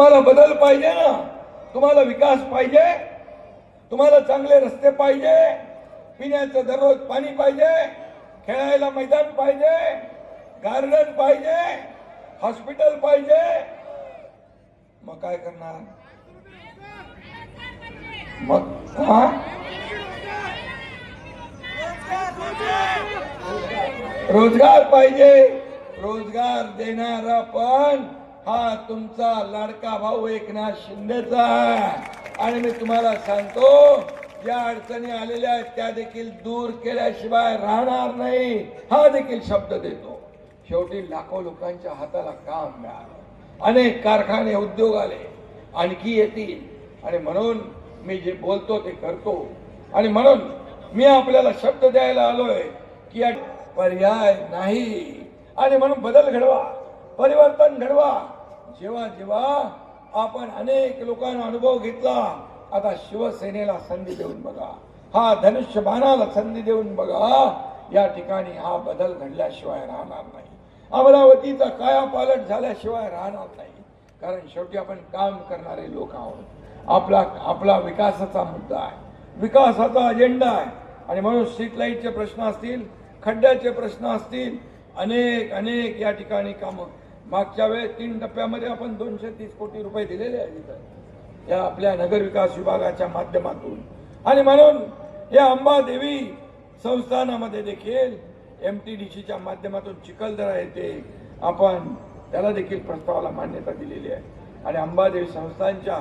तुम्हाला बदल पाहिजे ना? तुम्हाला विकास पाहिजे? तुम्हाला चांगले रस्ते पाहिजे? पिण्याचं दररोज पाणी पाहिजे? खेळायला मैदान पाहिजे? गार्डन पाहिजे? हॉस्पिटल पाहिजे? मग काय करणार? मग हा? रोजगार पाहिजे. रोजगार देणारा पण हा तुमचा लाडका भाऊ एकनाथ शिंदेचा आणि मी तुम्हाला सांगतो ज्या अडचणी आलेल्या आहेत त्या देखील दूर केल्याशिवाय राहणार नाही. हा देखील शब्द देतो. शेवटी लाखो लोकांच्या हाताला काम मिळालं. अनेक कारखाने उद्योग आले. आणखी येतील. आणि म्हणून मी जे बोलतो ते करतो. आणि म्हणून मी आपल्याला शब्द द्यायला आलोय की पर्याय नाही. आणि म्हणून बदल घडवा. परिवर्तन घडवा. जेव्हा जेव्हा आपण अनेक लोकांना अनुभव घेतला आता शिवसेनेला संधी देऊन बघा. हा धनुष्यबाणाला संधी देऊन बघा. या ठिकाणी हा बदल घडल्याशिवाय राहणार नाही. अमरावतीचा काया पालट झाल्याशिवाय राहणार नाही. कारण शेवटी आपण काम करणारे लोक आहोत. आपला आपला विकासाचा मुद्दा आहे. विकासाचा अजेंडा आहे. आणि म्हणून स्ट्रीट लाईटचे प्रश्न असतील खड्ड्याचे प्रश्न असतील अनेक अनेक या ठिकाणी कामं मागच्या वेळेस तीन टप्प्यामध्ये आपण दोनशे तीस कोटी रुपये दिलेले आहेत या आपल्या नगर विकास विभागाच्या माध्यमातून. आणि म्हणून या अंबादेवी संस्थानामध्ये देखील एम टी डी सीच्या माध्यमातून चिखलदरा येते आपण त्याला देखील प्रस्तावाला मान्यता दिलेली आहे. आणि अंबादेवी संस्थांच्या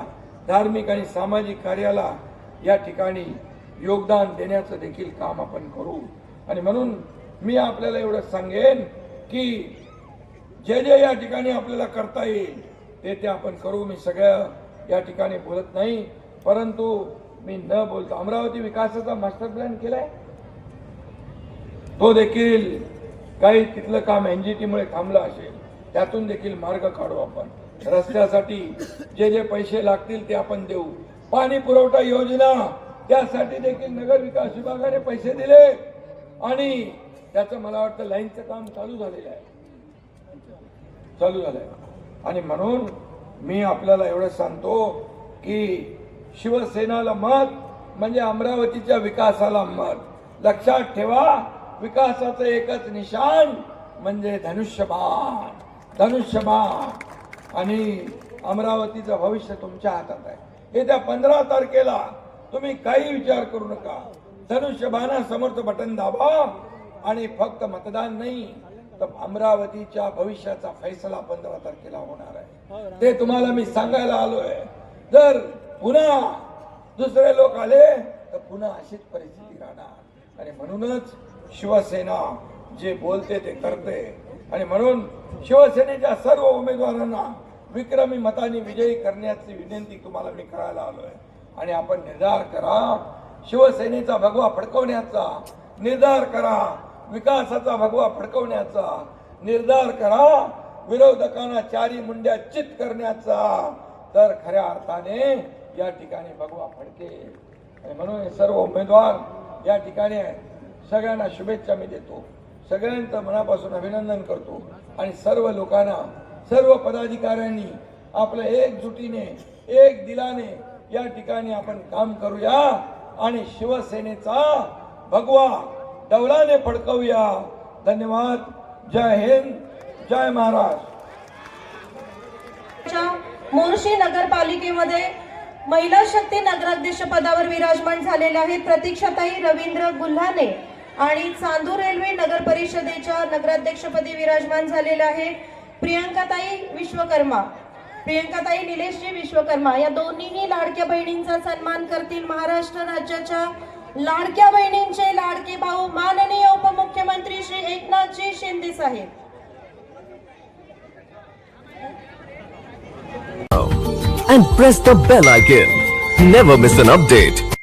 धार्मिक आणि सामाजिक कार्याला या ठिकाणी योगदान देण्याचं देखील काम आपण करू. आणि म्हणून मी आपल्याला एवढं सांगेन की जे जे या ठिकाणी आपल्याला करता येईल ते ते आपण करू. मी सगळ्या या ठिकाणी बोलत नाही परंतु मी न बोलतो अमरावती विकासाचा मास्टर प्लॅन केलाय. तो देखील काही तिथलं काम एनजीटी मुळे थांबलं असेल त्यातून देखील मार्ग काढू आपण. रस्त्यासाठी जे जे पैसे लागतील ते आपण देऊ. पाणी पुरवठा योजना त्यासाठी देखील नगर विकास विभागाने पैसे दिले. आणि त्याचं मला वाटतं लाईनचं काम चालू झालेलं आहे. चालू झालं आहे आणि म्हणून मी आपल्याला एवढं सांगतो की शिवसेनाला मत म्हणजे अमरावतीच्या विकासाला मत. लक्षात ठेवा विकासाचं एकच निशाण म्हणजे धनुष्यबाण. धनुष्यबाण. आणि अमरावतीचं भविष्य तुमच्या हातात आहे. येत्या पंधरा तारखेला तुम्ही काही विचार करू नका. धनुष्यबाणासमोरचं बटन दाबा आणि फक्त मतदान नाही. तर अमरावतीच्या भविष्याचा फैसला पंधरा तारखेला होणार आहे. ते तुम्हाला मी सांगायला आलोय. जर पुन्हा दुसरे लोक आले तर पुन्हा अशीच परिस्थिती राहणार. आणि म्हणूनच शिवसेना जे बोलते ते करते. आणि म्हणून शिवसेनेच्या सर्व उमेदवारांना विक्रमी मताने विजयी करण्याची विनंती तुम्हाला मी करायला आलोय. आणि आपण निर्धार करा शिवसेनेचा भगवा फडकवण्याचा निर्धार करा. विकासाचा भगवा फडकवण्याचा निर्धार करा विरोधकांना चारी मुंड्या चित करण्याचा. तर खऱ्या अर्थाने या ठिकाणी भगवा फडके. आणि म्हणून हे सर्व उमेदवार या ठिकाणी सगळ्यांना शुभेच्छा मी देतो. सगळ्यांचं मनापासून अभिनंदन करतो. आणि सर्व लोकांना सर्व पदाधिकाऱ्यांनी आपल्या एकजुटीने एक दिलाने या ठिकाणी आपण काम करूया. आणि शिवसेनेचा भगवा डौलाने फडकवूया. धन्यवाद. जय हिंद. जय महाराष्ट्र. मोर्शी नगरपालिकेमध्ये महिला शक्ती नगराध्यक्ष पदावर विराजमान झालेल्या आहेत प्रतीक्षाताई रवींद्र गुल्हाने आणि चांदूर रेल्वे नगर परिषदेच्या नगराध्यक्षपदी विराजमान झालेल्या आहे प्रियंकाताई विश्वकर्मा. प्रियंकाताई निलेशजी विश्वकर्मा या दोन्हीही लाडक्या बहिणींचा सन्मान करतील महाराष्ट्र राज्याच्या लाडक्या बहिणींचे लाडके भाऊ माननीय उपमुख्यमंत्री श्री एकनाथजी शिंदे साहेब and press the bell icon. Never miss an update.